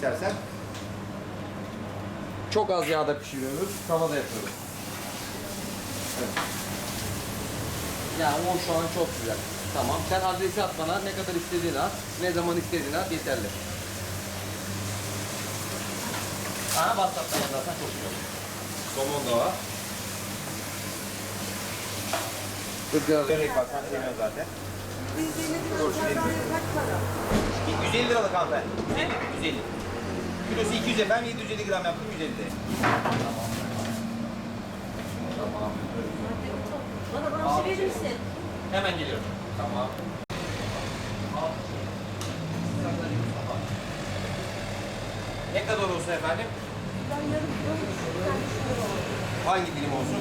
istersen. Çok az yağda pişiriyoruz. Tavada yapıyoruz. Evet. Yani o şu an çok güzel. Tamam. Sen adresi at bana. Ne kadar istediğini at. Ne zaman istediğini at. Yeterli. Aha WhatsApp'tan yazarsan çok iyi olur. Somon da var. Izgara Börek var. Sen zaten. Doğru kaç para? 150 liralık hanımefendi. 150. 150. Kilosu 200 ben 750 gram yaptım 150 liraya. Bana bana verir misin? Hemen geliyorum. Tamam. Ne kadar olsun efendim? Ben yarım kilo. Hangi dilim olsun?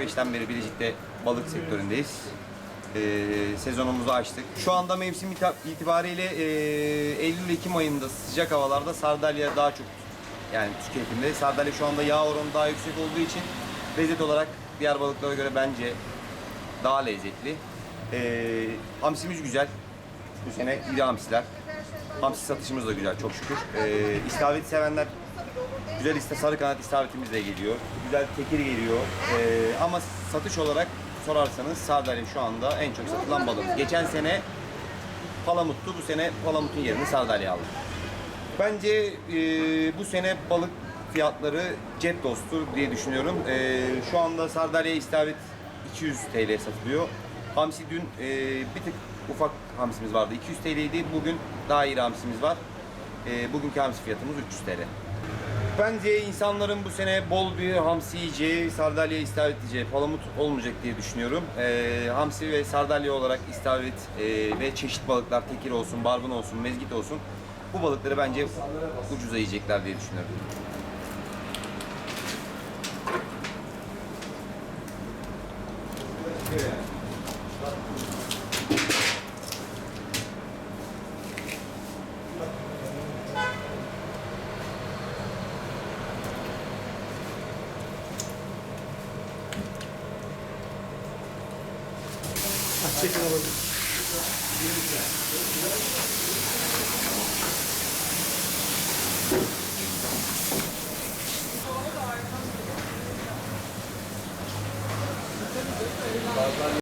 1975'ten beri Bilecik'te balık sektöründeyiz. Ee, sezonumuzu açtık. Şu anda mevsim itibariyle e, Eylül-Ekim ayında sıcak havalarda sardalya daha çok yani tüketimde. Sardalya şu anda yağ oranı daha yüksek olduğu için lezzet olarak diğer balıklara göre bence daha lezzetli. Ee, hamsimiz güzel. Bu sene iri hamsiler. Hamsi satışımız da güzel çok şükür. Ee, istavrit sevenler güzel iste sarı kanat istavritimiz de geliyor. Güzel tekir geliyor. Ee, ama satış olarak sorarsanız sardalya şu anda en çok satılan balığımız. Geçen sene palamuttu. Bu sene palamutun yerini sardalya aldı. Bence e, bu sene balık fiyatları cep dostu diye düşünüyorum. E, şu anda sardalya istavrit 200 TL satılıyor. Hamsi dün e, bir tık ufak hamsimiz vardı. 200 TL'ydi. Bugün daha iri hamsimiz var. E, bugünkü hamsi fiyatımız 300 TL. Bence insanların bu sene bol bir hamsi yiyeceği, sardalya istavrit yiyeceği, palamut olmayacak diye düşünüyorum. Ee, hamsi ve sardalya olarak istavrit e, ve çeşit balıklar, tekir olsun, barbun olsun, mezgit olsun. Bu balıkları bence ucuza yiyecekler diye düşünüyorum. Çekin alalım. Bazen